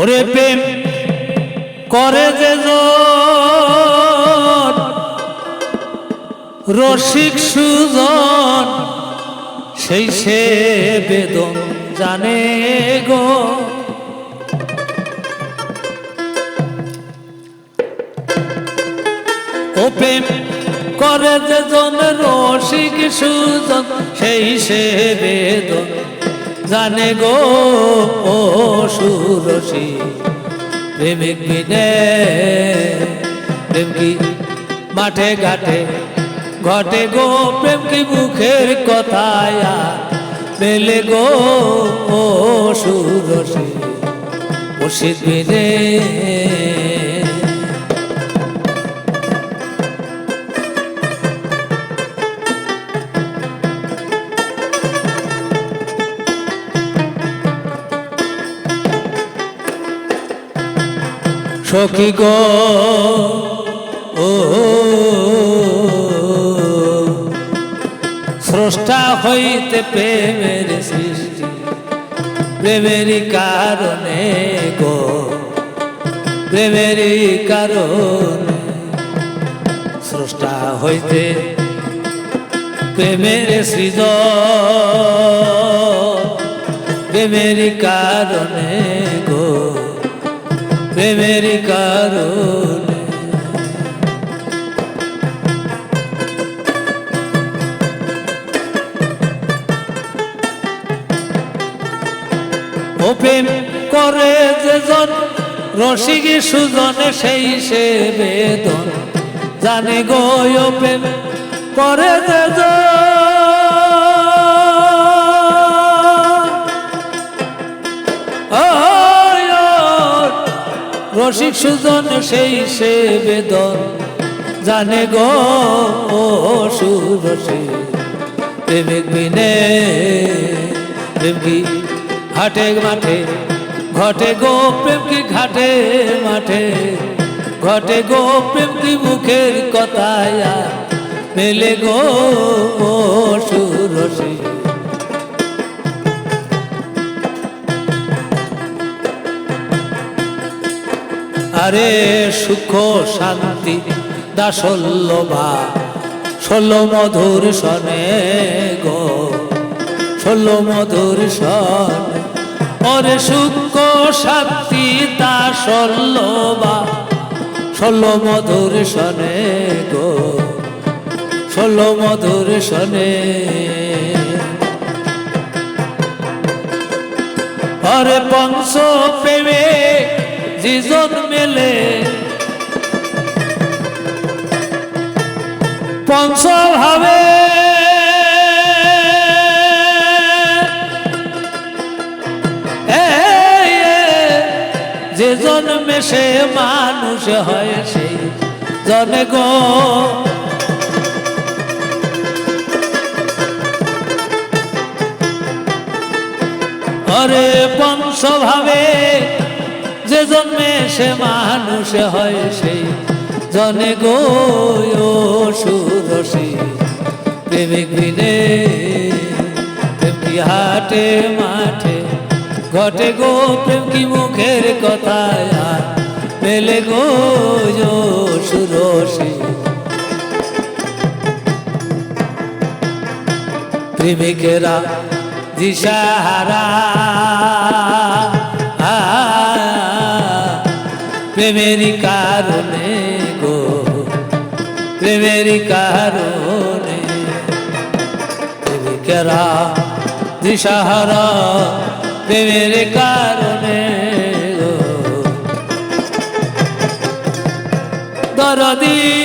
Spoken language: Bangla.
ওরে প্রেম করে যে রসিক সুজন, সেই সে বেদন জানে গো। ও প্রেম করে যে জন, রসিক সুজন, সেই সে বেদন জানে গো, ও সুরসী। প্রেমিক বিনে প্রেম কি মাঠে ঘাটে ঘটে গো প্রেম কি মুখের কথায় মেলে গো, ও সুরসী। মুর্শিদ বিনে সখী গো? স্রষ্টা হইতে প্রেমের সৃষ্টি, প্রেমেরই কারণে গো, প্রেমেরই কারণে। স্রষ্টা হইতে প্রেমের সৃজন, প্রেমেরই কারণে গো। প্রেমের কারণে। ও প্রেম করে যে জন, রসিক সুজনে, সেই সে বেদন। জানে গো ও প্রেম করে যে জন। ওই ওই রসিক সুজন সেই সে বেদন। জানে গো সুরসে প্রেমিক বিনে প্রেম কি হাটে মাঠে। ঘটে গো প্রেম কি ঘাটে মাঠে। ঘটে গো প্রেম কি মুখের কথায়। মেলে গো সুরসী আরে সুখ শান্তি দাসল্লভা ষোলো মধুর সনে গো। ষোলো মধুর সন, ওরে সুখ শান্তি দাসল্লভা ষোলো মধুর সনে গো। ষোলো মধুর সনে। অরে পংস প্রেমে যিজন মেলে। পংস ভাবে যে জন্মে সে মানুষ হয় সেই জনে গো। অরে বংশ ভাবে যে জন্মে সে মানুষ হয় সেই জনে গো, ও প্রেমিক বিনে হাটে মাঠে। ঘটে গো প্রেম কি মুখের কথায়? পেলে গো সুরসী প্রেমিকেরা দিশাহারা। প্রেমেরই কারণে গো প্রেমেরই কারণে। প্রেমিকেরা দিশাহারা প্রেমের কারণে গো। দরদী